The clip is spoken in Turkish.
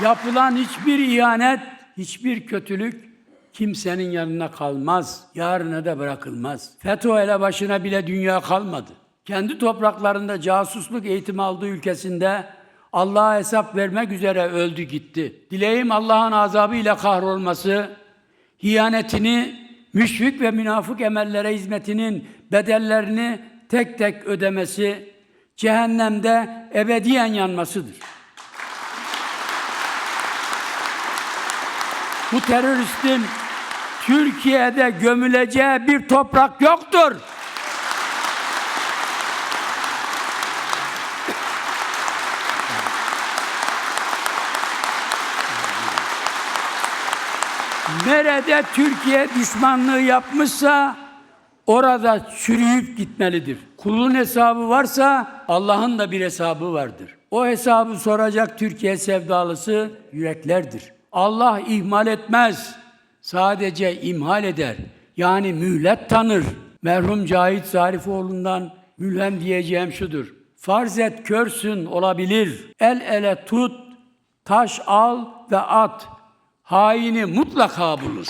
Yapılan hiçbir ihanet, hiçbir kötülük kimsenin yanına kalmaz. Yarına da bırakılmaz. FETÖ ele başına bile dünya kalmadı. Kendi topraklarında casusluk eğitimi aldığı ülkesinde Allah'a hesap vermek üzere öldü gitti. Dileğim Allah'ın azabıyla kahrolması, hiyanetini, müşrik ve münafık emellere hizmetinin bedellerini tek tek ödemesi, cehennemde ebediyen yanmasıdır. Bu teröristin Türkiye'de gömüleceği bir toprak yoktur. Nerede Türkiye düşmanlığı yapmışsa orada çürüyüp gitmelidir. Kulun hesabı varsa Allah'ın da bir hesabı vardır. O hesabı soracak Türkiye sevdalısı yüreklerdir. Allah ihmal etmez. Sadece imhal eder. Yani mühlet tanır. Merhum Cahit Zarifoğlu'ndan mülhem diyeceğim şudur. Farz et körsün olabilir. El ele tut, taş al ve at. Haini mutlaka bulur.